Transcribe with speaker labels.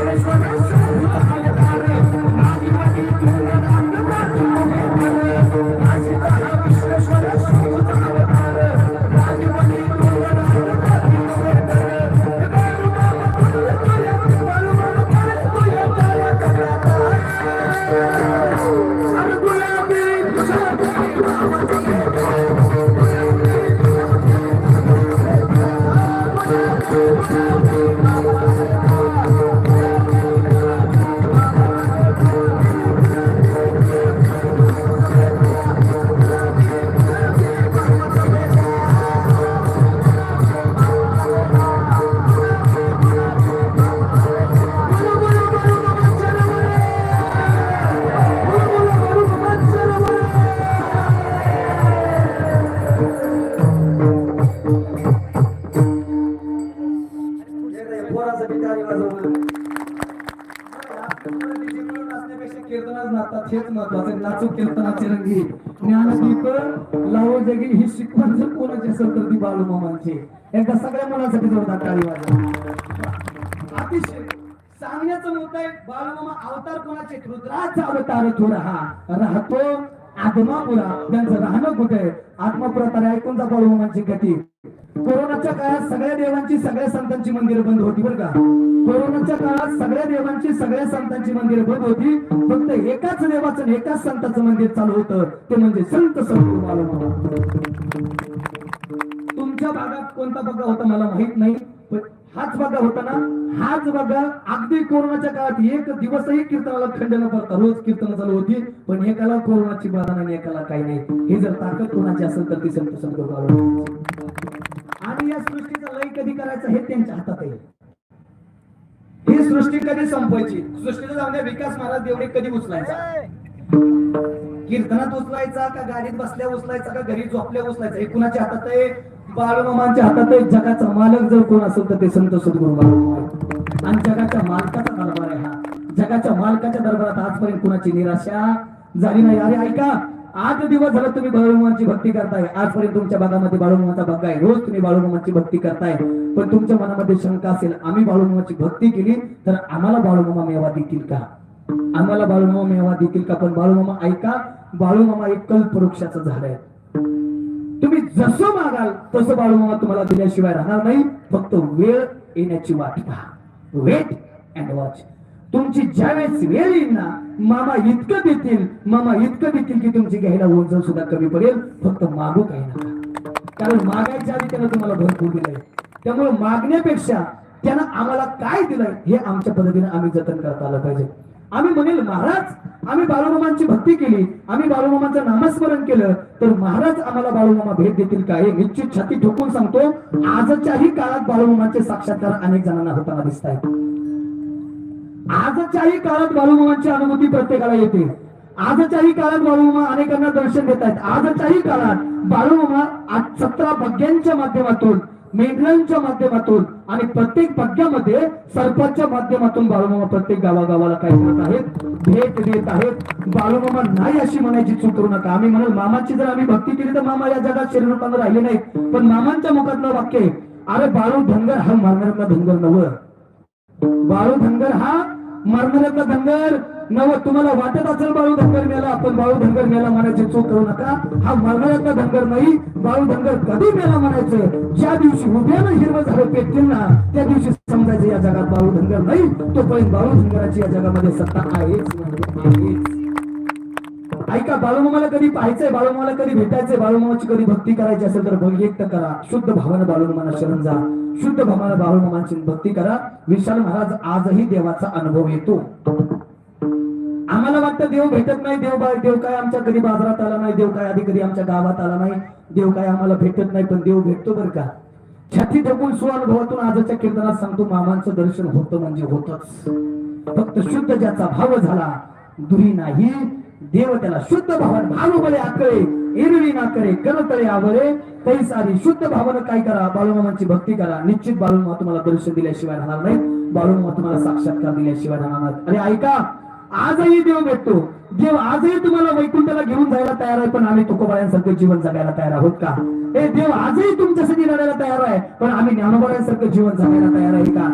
Speaker 1: Thank you. हेच महत्वाचं नाचू कीर्तनाचे रंगी ज्ञानदीप लावो जगी ही शिकवण जर कोणाची असेल तर ती बाळूमामांची. एकदा सगळ्या मुलांसाठी जोरदार टाळी वाजा अतिशय सांगण्याचा मुद्दा आहे बाळूमामा अवतार कोणाचे रुद्राचा अवतार थोडा हा. राहतो आत्मापुरा त्यांचं राहणं कुठे? आहे? आत्मापुरा तर ऐकून जा बाळूमामांची गती. कोरोनाच्या काळात सगळ्या देवांची सगळ्या संतांची मंदिरं बंद होती बरं का? कोरोनाच्या काळात सगळ्या देवांची सगळ्या संतांची मंदिरं बंद होती. फक्त एकाच देवाचं एकाच संताचं मंदिर चालू होतं. ते म्हणजे संत संत तुमच्या भागात कोणता बग्गा होता मला माहीत नाही पण हाच बग्गा होता ना? हाच बग्गा अगदी कोरोनाच्या काळात एक दिवसही कीर्तनाला खंड न पडता रोज कीर्तन चालू होती पण एकाला कोरोनाची बाधा नाही एकाला काही नाही. हे जर ताकद कोणाची असेल तर ती संत संत आणि या सृष्टीचा लय कधी करायचं हे त्यांच्या हातात आहे. ही सृष्टी कधी संपवायची? सृष्टीचा जाऊन विकास महाराज देवडे कधी उचलायचा? कीर्तनात उचलायचा का गाडीत बसल्या उचलायचा का घरी झोपल्या उचलायचा? हे कुणाच्या हातात आहे? बाळूमामांच्या हातात आहे. जगाचा मालक जर कोण असेल तर ते संत सद्गुरू आणि जगाच्या मालकाचा दरबार आहे हा. जगाच्या मालकाच्या दरबारात आजपर्यंत कुणाची निराशा झाली नाही? अरे ऐका आठ दिवस झालं तुम्ही बाळूमाची भक्ती करताय. आजपर्यंत तुमच्या भागामध्ये बाळूमाचा भग आहे. रोज तुम्ही बाळूमाची भक्ती करताय. पण तुमच्या मनामध्ये शंका असेल आम्ही बाळूमाची भक्ती केली तर आम्हाला बाळूमामा मेवा देतील का? आम्हाला बाळूमामा मेवा देतील का? पण बाळूमामा ऐका बाळूमामा एक कल्पवृक्षाचं झाड आहे. तुम्ही जसं मागाल तसं बाळूमामा तुम्हाला दिल्याशिवाय राहणार नाही. फक्त वेळ येण्याची वाट पहा. वेट अँड वॉच तुमची ज्यावेळेस वेळ येईल ना मामा इतकं देतील मामा इतकं देतील की तुमची घ्यायला ओझ सुद्धा कमी पडेल फक्त मागू काही नका. कारण मागायच्या आधी त्यानं तुम्हाला भरपूर दिलंय. त्यामुळे मागण्यापेक्षा त्यानं आम्हाला काय दिलंय हे आमच्या पद्धतीने आम्ही जतन करता आलं पाहिजे. आम्ही म्हणेल महाराज आम्ही बाळूमामांची भक्ती केली आम्ही बाळूमामांचं नामस्मरण केलं तर महाराज आम्हाला बाळूमामा भेट देतील का हे निश्चित छाती ठोकून सांगतो. आजच्याही काळात बाळूमामाचे साक्षात्कार अनेक जणांना होताना दिसत आहेत आजच्याही काळात बाळूमामांची अनुभूती प्रत्येकाला येते. आजच्याही काळात बाळूमामा अनेकांना दर्शन देत आहेत. आजच्याही काळात बाळूमामा आज सतरा भग्यांच्या माध्यमातून मेघलांच्या माध्यमातून आणि प्रत्येक भग्यामध्ये सरपंचच्या माध्यमातून बाळूमामा प्रत्येक गावागावाला काय करत आहेत? भेट देत आहेत. बाळूमामा नाही अशी म्हणायची चूक करू नका. आम्ही म्हणून मामाची जर आम्ही भक्ती केली तर मामा या जगात शरीर राहिले नाहीत. पण मामांच्या मुखातलं वाक्य अरे बाळू धनगर हा मरणाऱ्यातला धनगर नवं बाळू धनगर हा मरणाऱ्यातला धनगर. नव तुम्हाला वाटत असेल बाळू धनगर मेला आपण बाळू धनगर मेला म्हणायची चूक करू नका. हा मरणाऱ्यातला धनगर नाही बाळू धनगर कधी मेला म्हणायचं? ज्या दिवशी उभ्यानं हिरवं झालं पेटतील ना त्या दिवशी समजायचं या जगात बाळू धनगर नाही. तोपर्यंत बाळू धनगराची या जगामध्ये सत्ता आहेच. ऐका बाळूमामाला कधी पाहायचंय? बाळूमामाला कधी भेटायचंय? बाळूमामाची कधी भक्ती करायची असेल तर व्यक्त करा. शुद्ध भावानं बाळूमामाला शरण जा. शुद्ध भावानं बाळूमामाची भक्ती करा. विशाल महाराज आजही देवाचा अनुभव येतो. आम्हाला वाटतं देव भेटत नाही. देव बा- देव काय आमच्या कधी बाजारात आला नाही? देव काय आधी कधी आमच्या गावात आला नाही? देव काय आम्हाला भेटत नाही पण देव भेटतो बरं का? छाती ठोकून सुअनुभवातून आजच्या कीर्तनात सांगतो मामांचं दर्शन होतं म्हणजे होतच. फक्त शुद्ध ज्याचा भाव झाला दुरी नाही. देव त्याला शुद्ध भावन भानुबले आकळे एरवी ना करे करतळे आवरे काही सारी शुद्ध भावना काय करा बाळूमामांची भक्ती करा निश्चित बाळूमामा तुम्हाला दर्शन दिल्याशिवाय राहणार नाही बाळूमामा तुम्हाला साक्षात्कार दिल्याशिवाय राहणार नाही अरे ऐका आजही देव भेटतो देव आजही तुम्हाला वैकुंठाला घेऊन जायला तयार आहे पण आम्ही तुकोबाळ्यांसारखं जीवन जगायला तयार आहोत का हे देव आजही तुमच्यासाठी लढायला तयार आहे पण आम्ही ज्ञानोबाळ्यांसारखं जीवन जगायला तयार आहे का